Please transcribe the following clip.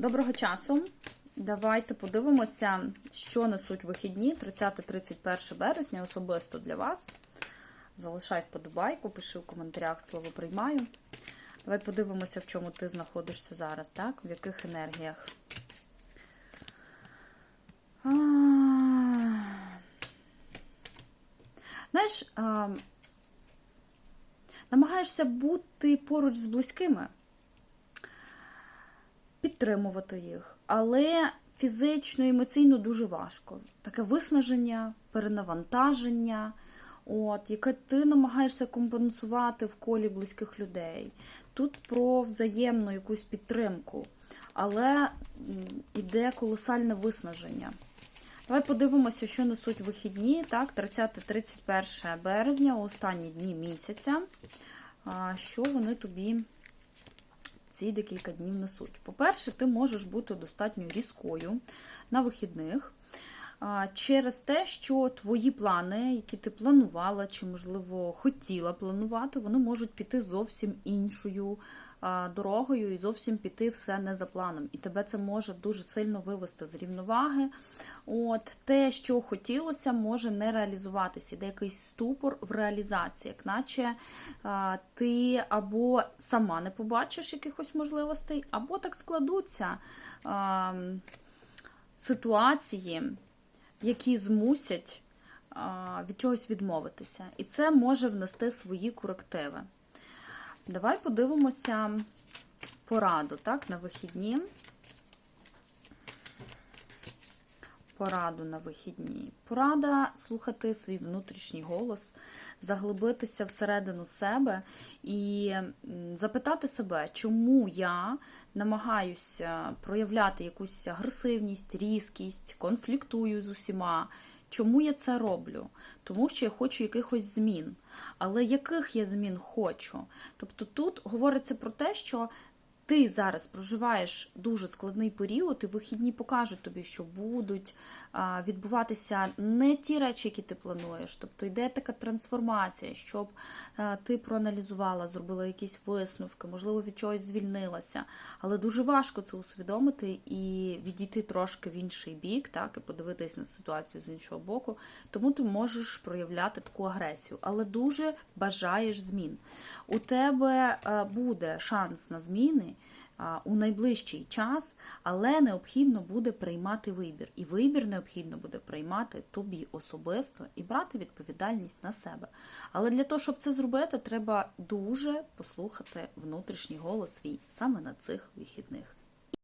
Доброго часу. Давайте подивимося, що несуть вихідні 30-31 березня, особисто для вас. Залишай вподобайку, пиши в коментарях слово приймаю. Давай подивимося, в чому ти знаходишся зараз, так? В яких енергіях. Знаєш, намагаєшся бути поруч з близькими підтримувати їх, але фізично, емоційно дуже важко. Таке виснаження, перенавантаження, от, яке ти намагаєшся компенсувати в колі близьких людей. Тут про взаємну якусь підтримку, але йде колосальне виснаження. Давай подивимося, що несуть вихідні, так, 30-31 березня, останні дні місяця. Що вони тобі ці декілька днів несуть. По-перше, ти можеш бути достатньо різкою на вихідних через те, що твої плани, які ти планувала, чи, можливо, хотіла планувати, вони можуть піти зовсім іншою дорогою і зовсім піти все не за планом. І тебе це може дуже сильно вивести з рівноваги. От Те, що хотілося, може не реалізуватися. Іде якийсь ступор в реалізації, як наче а, ти або сама не побачиш якихось можливостей, або так складуться а, ситуації, які змусять від чогось відмовитися. І це може внести свої корективи. Давай подивимося пораду, так, на вихідні. Пораду на вихідні. Порада слухати свій внутрішній голос, заглибитися всередину себе і запитати себе, чому я намагаюся проявляти якусь агресивність, різкість, конфліктую з усіма. Чому я це роблю? Тому що я хочу якихось змін. Але яких я змін хочу? Тобто тут говориться про те, що ти зараз проживаєш дуже складний період, і вихідні покажуть тобі, що будуть відбуватися не ті речі, які ти плануєш. Тобто йде така трансформація, щоб ти проаналізувала, зробила якісь висновки, можливо, від чогось звільнилася. Але дуже важко це усвідомити і відійти трошки в інший бік, так, і подивитись на ситуацію з іншого боку. Тому ти можеш проявляти таку агресію, але дуже бажаєш змін. У тебе буде шанс на зміни у найближчий час, але необхідно буде приймати вибір. І вибір необхідно буде приймати тобі особисто і брати відповідальність на себе. Але для того, щоб це зробити, треба дуже послухати внутрішній голос свій саме на цих вихідних.